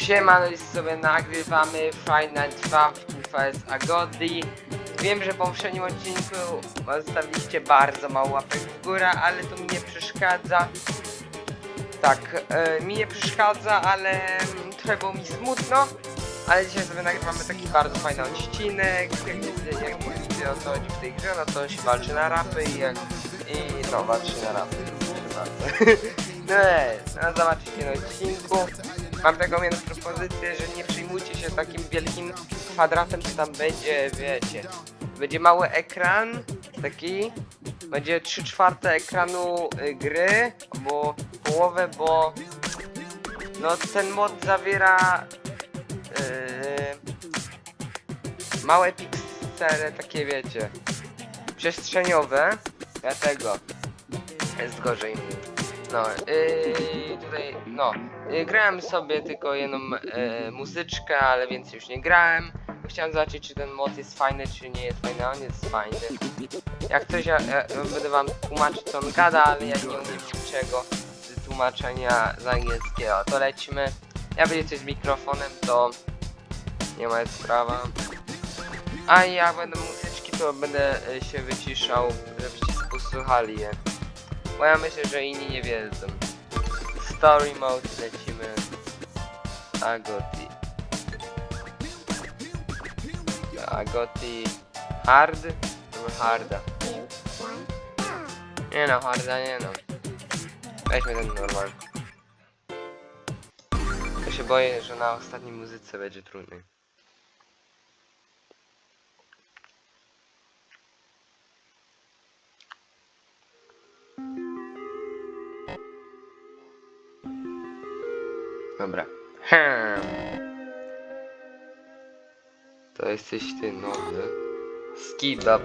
Siemano, dziś sobie nagrywamy Night 2 w QFS Agodi. Wiem, że po poprzednim odcinku zostawiliście bardzo mało łapek w górę, ale to mi nie przeszkadza. Tak, e, mi nie przeszkadza, ale mm, trochę było mi smutno. Ale dzisiaj sobie nagrywamy taki bardzo fajny odcinek. Jak wiecie, jak wiecie o co chodzi w tej grze, no to się walczy na rapy i, jak, i no walczy na rapy. Proszę bardzo. No, jest, no zobaczycie na odcinku. Mam taką jedną propozycję, że nie przejmujcie się takim wielkim kwadratem, co tam będzie, wiecie. Będzie mały ekran, taki. Będzie 3 czwarte ekranu y, gry, bo połowę, bo no ten mod zawiera yy, małe piksele, takie wiecie, przestrzeniowe, dlatego jest gorzej. No, yy, tutaj, no, yy, grałem sobie tylko jedną yy, muzyczkę, ale więcej już nie grałem. Chciałem zobaczyć, czy ten mod jest fajny, czy nie jest fajny, on jest fajny. Jak coś, ja, ja będę wam tłumaczyć, co on gada, ale ja nie umiem niczego z tłumaczenia z angielskiego. To lecimy. Ja będzie coś z mikrofonem, to nie ma sprawa. A ja będę muzyczki, to będę y, się wyciszał, żebyście posłuchali je. Bo ja myślę, że inni nie wiedzą. Story mode lecimy. Agoti. Agoti. Hard? Harda. Nie no, harda nie no. Weźmy ten normal. Ja się boję, że na ostatniej muzyce będzie trudniej. Dobra. Hmm. To jesteś ty nowy. Skidab.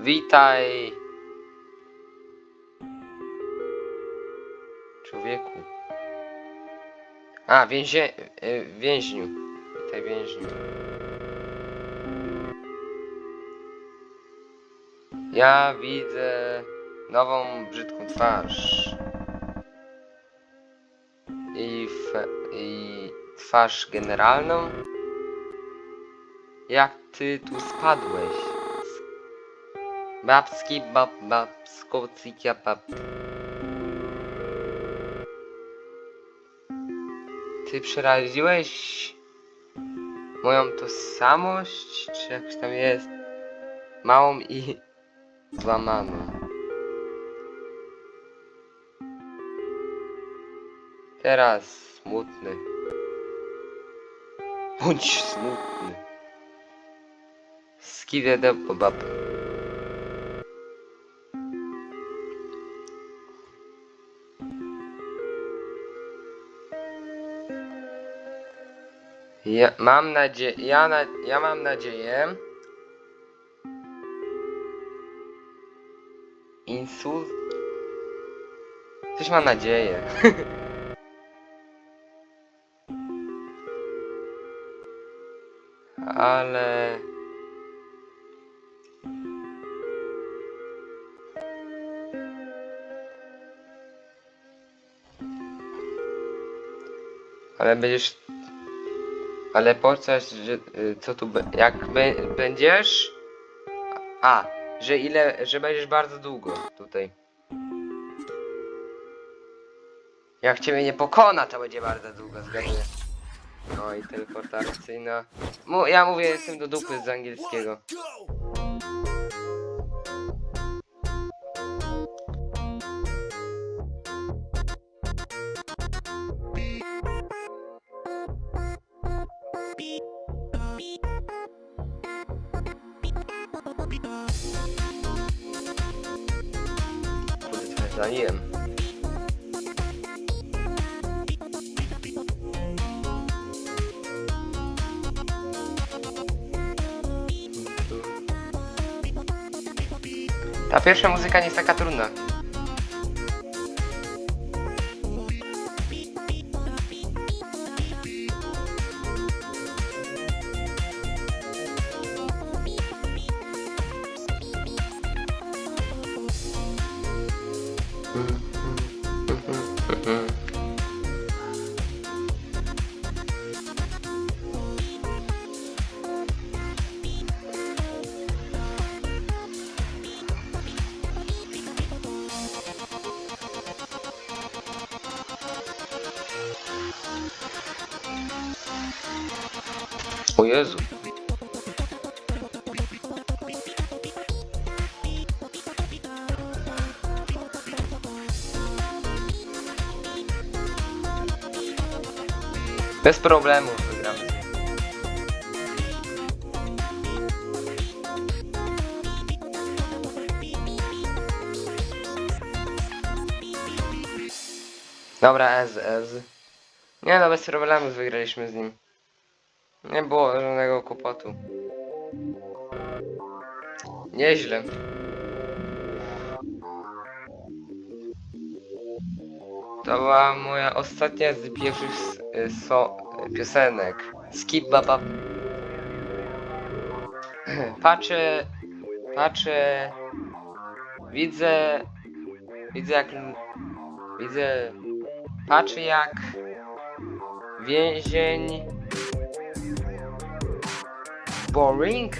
Witaj. Człowieku. A, więzie... y, więźniu. Witaj więźniu. Ja widzę nową brzydką twarz. Twarz generalną. Jak ty tu spadłeś? Babski bab babsko cikia bab. Ty przeraziłeś moją tożsamość, czy jak tam jest, małą i złamaną. Teraz smutny. Bądź smutny. Skidę do bab. Ja mam nadzieję, ja, na, ja mam nadzieję. Insult? Coś mam nadzieję. Ale... Ale będziesz... Ale po że... y, Co tu... Jak będziesz... A, że ile... Że będziesz bardzo długo tutaj. Jak ciebie nie pokona, to będzie bardzo długo, zgaduję. No i teleportacyjna. Mu, ja mówię, jestem do dupy z angielskiego. Kurde, Ta pierwsza muzyka nie jest taka trudna. O Jezu. Bez problemu wygramy. Dobra, Ez, Ez. Nie no, bez problemu wygraliśmy z nim. Nie było żadnego kłopotu. Nieźle. To była moja ostatnia z pierwszych so, piosenek. Skip baba. Patrzę, patrzę, widzę, widzę jak, widzę, patrzę jak więzień boring.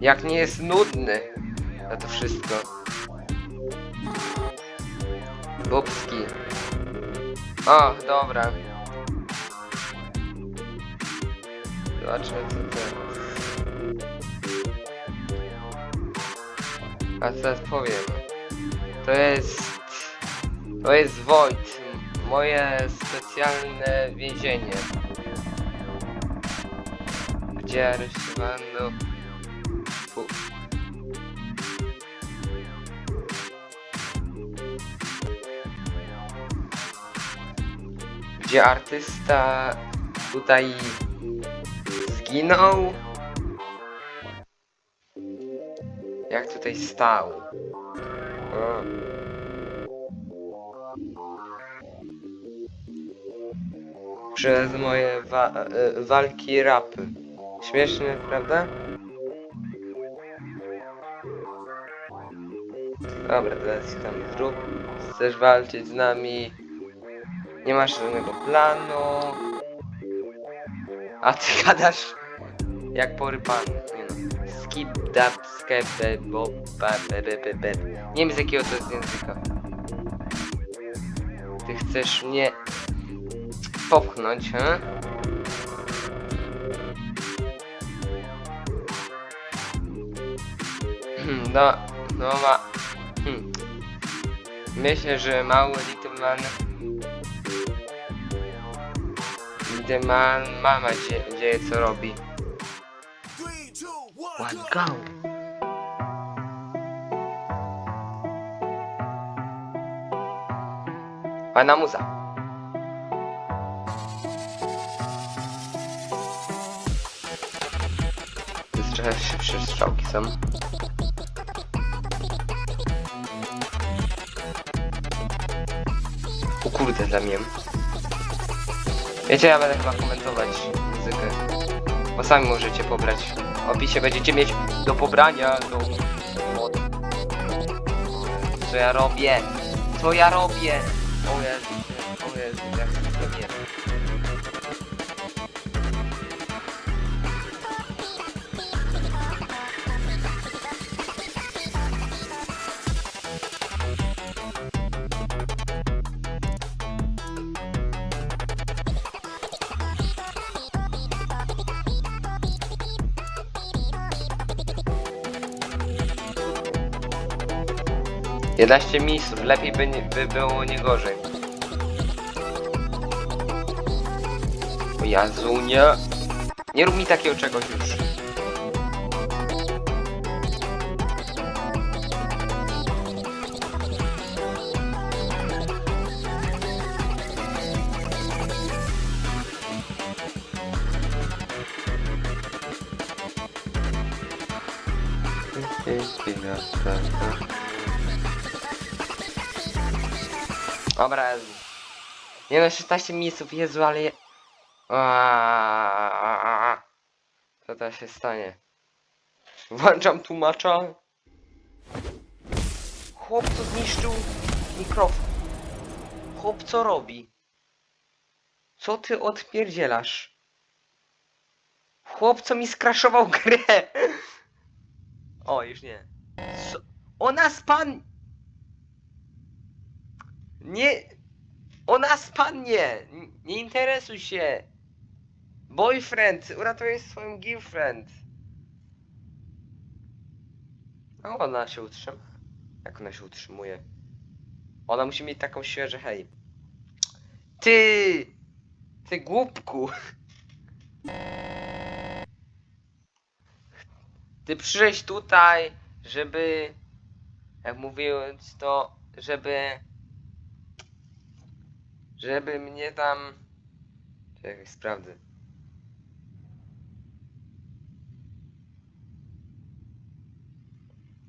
Jak nie jest nudny na to wszystko. Bobski. O, dobra. Zobaczmy co teraz. A teraz powiem? To jest... To jest Void. Moje specjalne więzienie. Gdzie aresztowano... Gdzie artysta tutaj zginął? Jak tutaj stał? Przez moje wa e, walki rapy. Śmieszne, prawda? Dobra, teraz tam zrób. Chcesz walczyć z nami? Nie masz żadnego planu. A ty gadasz jak porypany. No. Skip, dap, skep, bo, ba, be, be, be, be. Nie wiem z jakiego to jest języka. Ty chcesz mnie popchnąć, he? Hmm, No, no ma... Hmm. Myślę, że mały Little Man... Little Man mama dzie, dzieje co robi. One go! Fajna muza. Trochę szybsze strzałki są. O kurde, zamiłem. Wiecie, ja będę chyba komentować muzykę. Bo sami możecie pobrać. W opisie będziecie mieć do pobrania, do... Od... Co ja robię? Co ja robię? O Jezu, o Jezu, jak to nie. Jedenaście misów, lepiej by, nie, by było nie gorzej. O Jezu, nie. Nie rób mi takiego czegoś już. Nie no, 16 miejsców, Jezu, ale je... Co teraz się stanie? Włączam tłumacza. Chłop co zniszczył mikrofon. Chłop co robi? Co ty odpierdzielasz? Chłop co mi skraszował grę. O, już nie. Co? Ona span... Nie... Ona spadnie! N- Nie interesuj się! Boyfriend! Uratuje swoją girlfriend! A ona się utrzyma. Jak ona się utrzymuje? Ona musi mieć taką siłę, że hej. Ty! Ty głupku! Ty przyjść tutaj, żeby... Jak mówiąc to, żeby... Żeby mnie tam... Czekaj, sprawdzę.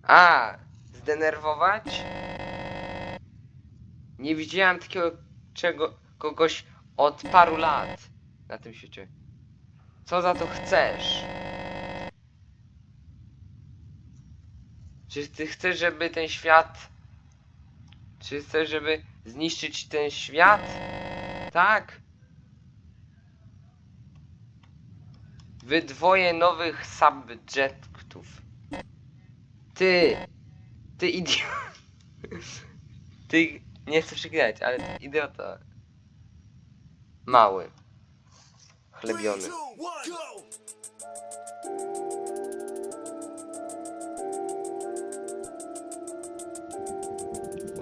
A, zdenerwować? Nie widziałem takiego czego, kogoś od paru lat na tym świecie. Co za to chcesz? Czy ty chcesz, żeby ten świat... Czy chcesz, żeby zniszczyć ten świat? Tak. Wy dwoje nowych subjectów. Ty! Ty idiot! Ty nie chcę przyklinać, ale ty idiota. Mały. Chlebiony.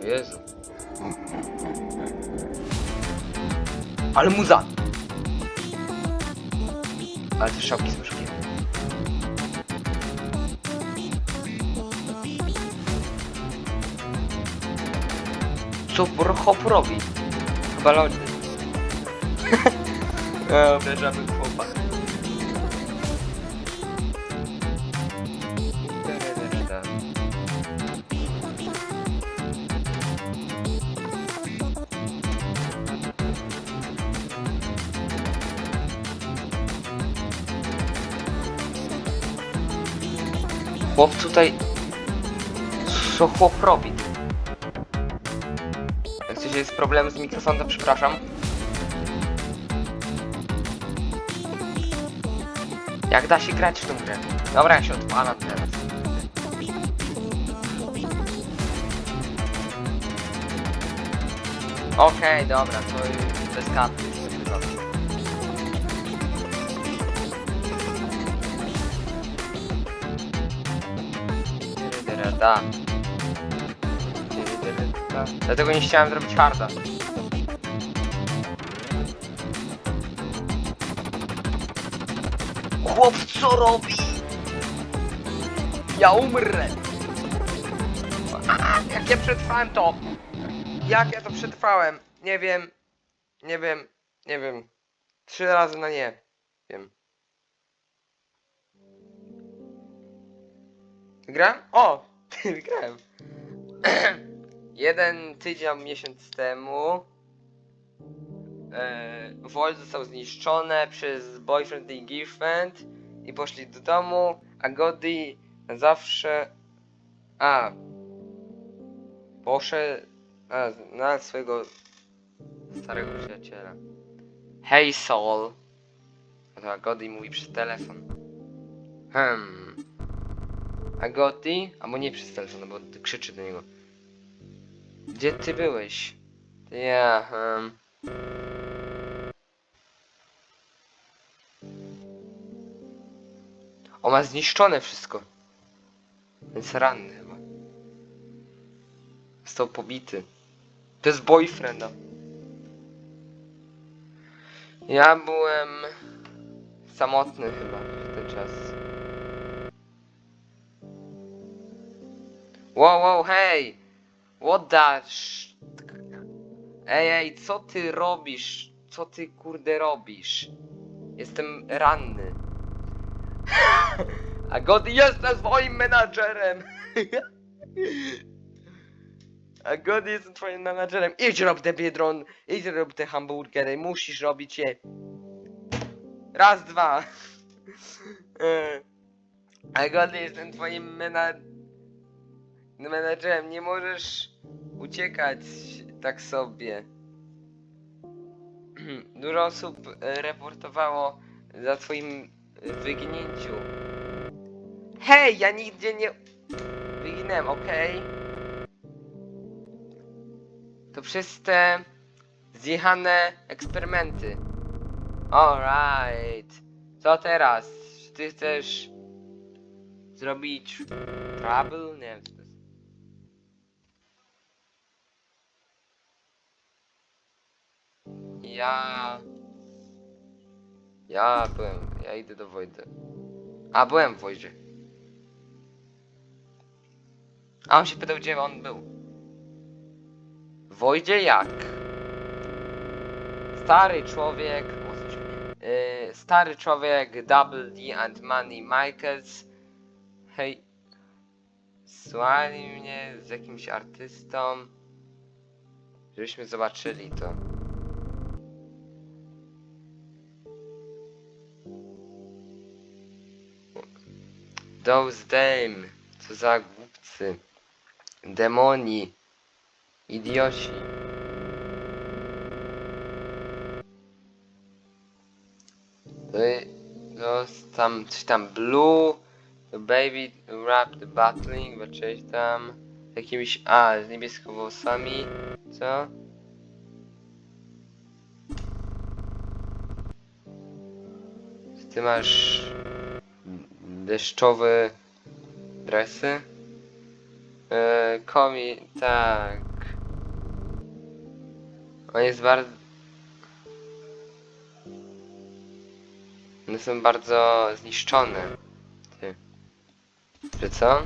Jezu. Ale muza! Ale te szałki są szybkie. Co hop robi? Chyba lody. Obrażamy tutaj... Co chłop robi? Jak coś jest problem z mikrofonem, przepraszam. Jak da się grać w tą grę? Dobra, ja się odpalam teraz. Okej, dobra, to bez karty. Da. Dlatego nie chciałem zrobić harda. Chłop co robi? Ja umrę. A, jak ja przetrwałem to? Jak ja to przetrwałem? Nie wiem. Nie wiem. Nie wiem. Trzy razy na nie. Wiem. Wygrałem? O! Wygrałem. Jeden tydzień, miesiąc temu e, został zniszczone przez boyfriend i girlfriend i poszli do domu, a Gody na zawsze... A... Poszedł... A, znalazł swojego starego przyjaciela. Hey Soul. A to Gody mówi przez telefon. Hmm. A Gotti? Albo nie przez telefon, no bo krzyczy do niego. Gdzie ty byłeś? Ja, um. On ma zniszczone wszystko. Jest ranny chyba. Został pobity. To jest boyfrienda. Ja byłem samotny chyba w ten czas. Wow, wow, hej! What the. Ej, ej, co ty robisz? Co ty kurde robisz? Jestem ranny. A God jestem twoim menadżerem! A God jestem twoim menadżerem. Idź rob te biedron, idź rob te hamburgery, musisz robić je. Raz, dwa. E, A God jestem twoim menadżerem menedżerem, nie możesz uciekać tak sobie. Dużo osób e, reportowało za twoim wyginięciu. Hej, ja nigdzie nie wyginęłem, okej? To przez te Zjechane eksperymenty. Alright. Co teraz? Czy ty chcesz zrobić trouble? Nie Ja... Ja byłem, ja idę do Wojdy. A, byłem w Wojdzie. A on się pytał, gdzie on był. Wojdzie jak? Stary człowiek... Yy, stary człowiek Double D and Money Michaels. Hej. Słali mnie z jakimś artystą. Żebyśmy zobaczyli to. Those dame. Co za głupcy. Demoni. Idioci. Jest tam coś tam blue. The baby rap the battling, bo tam. Jakimiś. A, z niebieskimi włosami. Co? Ty masz deszczowe dresy? Eee, komi, tak. On jest bardzo... One są bardzo zniszczone. Ty. Czy co?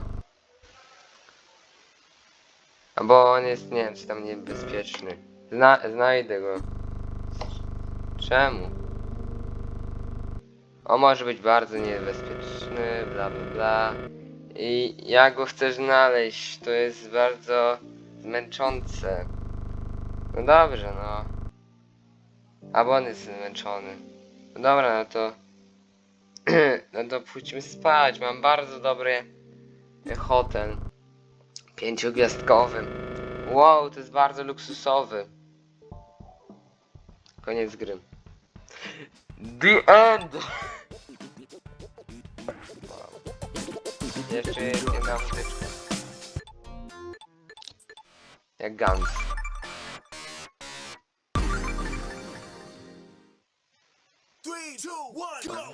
Albo on jest, nie wiem, czy tam niebezpieczny. Zna znajdę go. Czemu? On może być bardzo niebezpieczny, bla bla bla. I ja go chcę znaleźć, to jest bardzo zmęczące. No dobrze, no. Albo on jest zmęczony. No dobra, no to... no to pójdźmy spać, mam bardzo dobry hotel. Pięciogwiazdkowy. Wow, to jest bardzo luksusowy. Koniec gry. The end! Jeszcze jedna muzyczka. Jak Guns. Three, two, one, go!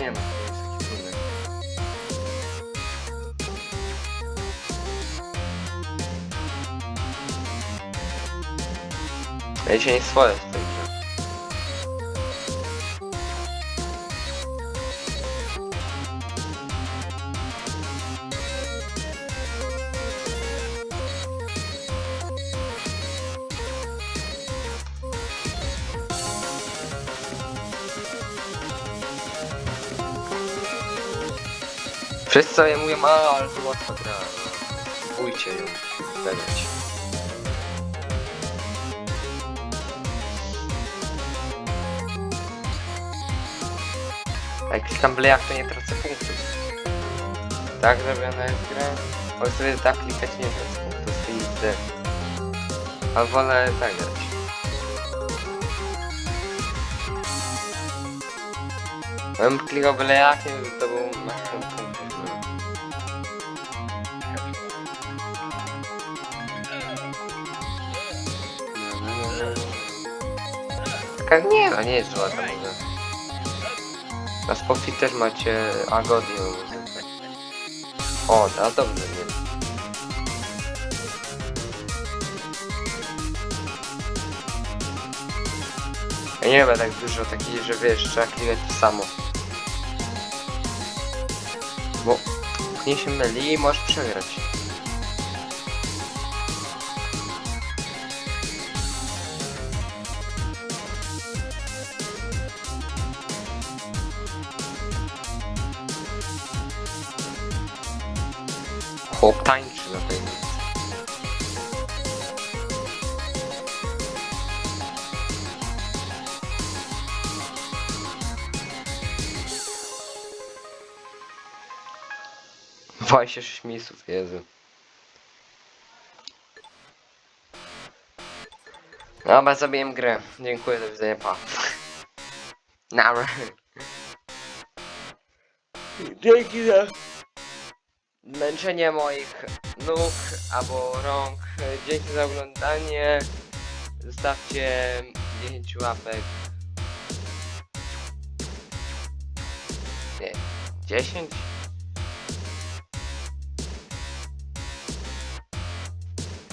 Nie ma. Dzisiaj nie swoje w tej grze. Wszyscy mówią, a ale to łatwa gra. Bójcie ją, zagrać. Klikam blejach, to nie tracę punktów. Tak zrobiona jest gra. Bo sobie tak klikać nie tracę punktów, to nigdy. A wolę tak grać. Bym klikał byle jakim, to był maksimum punktów. nie, no nie jest zła ta. Na Spotify też macie Agodię. O, a dobrze nie. Ja nie wiem, tak dużo takich, że wiesz, trzeba klikać to samo. Bo nie się myli i możesz przegrać. Chłop tańczy na tej sześć miejsców, Jezu. Dobra, zabiję grę. Dziękuję, do widzenia, pa. Dzięki za zmęczenie moich nóg albo rąk. Dzięki za oglądanie. Zostawcie 10 łapek. Nie, 10?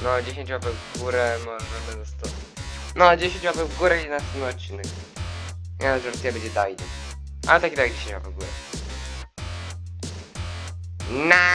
No, 10 łapek w górę możemy zostać. No, 10 łapek w górę i następny odcinek. Ja żartuję, będzie dalej. Ale tak i tak 10 łapek w górę. na